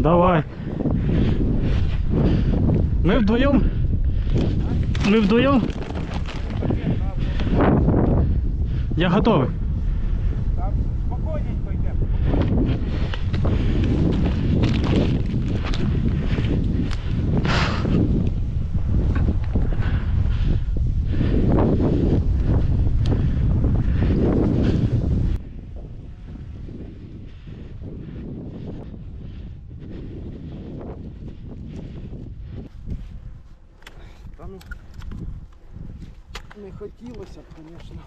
Давай. Ми вдвоєм? Ми вдвоєм? Я готовий. Там спокійненько ну, не хотілося б, звісно.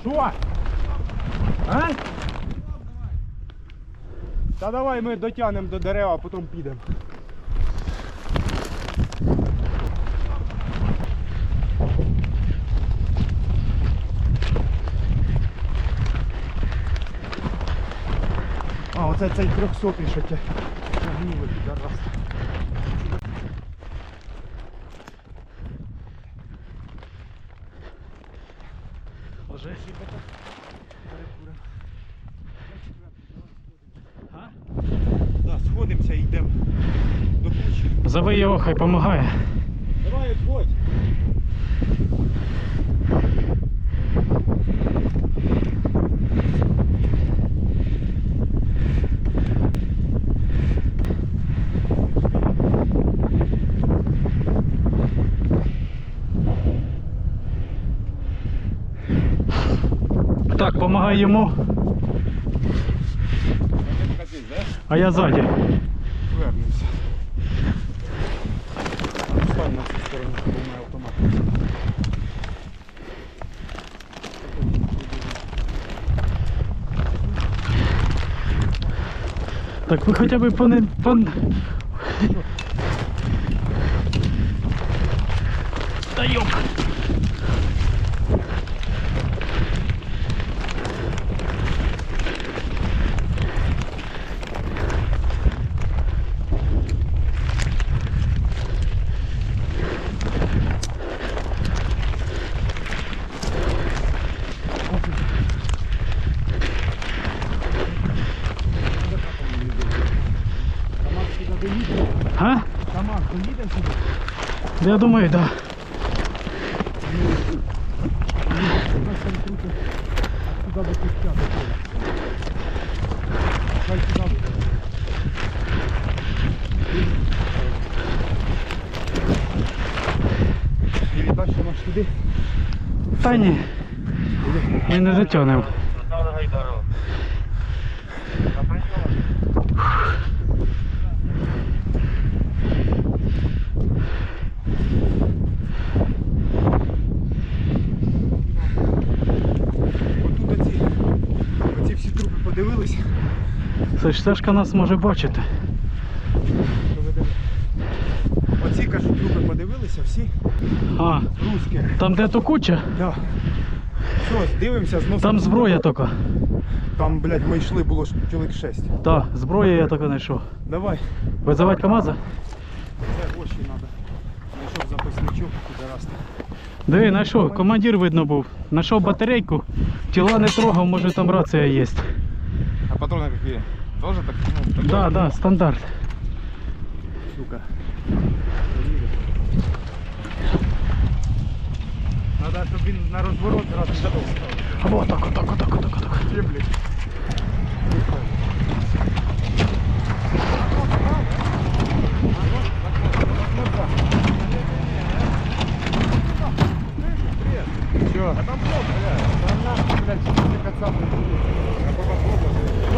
Що? А? Та давай ми дотягнемо до дерева, а потім підемо. А, оце цей 300 що тя тягнули підарас. Ложи. А? Да, сходимося і йдемо до кучі. Зови його, хай допомагає. Давай, відходь. Йому, а я ззаді. Вернемося. Стань на цю сторону, бо в мене автомат. Так ви хоча б пане. Пан... Та йоп. А? Тамак доїде сюди. Я думаю, так. Да. Та ні. Ми не затягнемо. Отут оці, оці всі трупи подивилися. Це ж Сашка нас може бачити. Оці, кажуть, трупи подивилися, всі А, русські. там де то куча, Да. Все, дивимося, зносимо. там зброя тільки. Там, блядь, ми йшли, було ж чоловік 6. Так, зброя я тільки знайшов. Давай. Визивати КАМАЗа? Це гроші треба. Знайшов записничок, підараста. Диви, знайшов, командир видно був. Знайшов батарейку, тіла не трогав, може там рація є. А патрони які? Тоже так? Ну, Так, да, так, да, стандарт. Сука. Надо, щоб він на розворот зразу задав ставив. Або отак, отак, отак, отак, отак. Є, блядь. Все. А там блок, блядь. Там нахуй, блядь, не кацапы.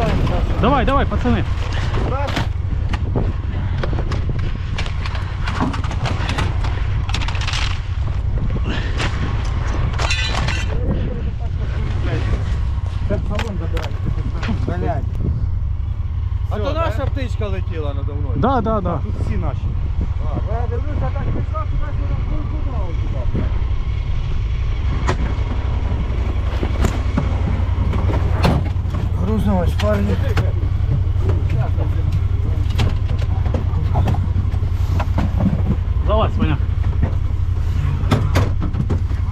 Я попробую. Давай, давай, пацани. Це в салон забирай. Блядь. А то наша птичка летіла надо мною. Да, да, да. Тут всі наші. Я дивлюся, так пішла, туди сюди, туди, туди. Грузнулась, парни. Залазь, Ваня.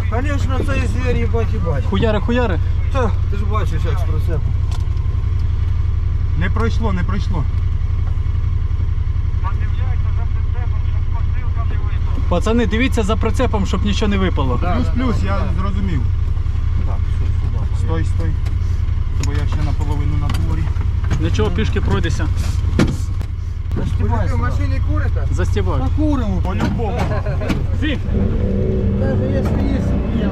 Конечно, цей звір їбать їбать. Хуяри, хуяри. Та, ти ж бачиш, як прицепом. Не пройшло, не пройшло. Пацани, дивіться за прицепом, щоб нічого не випало. Плюс-плюс, я зрозумів. Так, все, сюди. Стой, стой. Ще наполовину на дворі. Нічого, пішки пройдеся. Мужики, в машині курите? Застівай. Покуримо. По-любому. Фі! Даже якщо є, я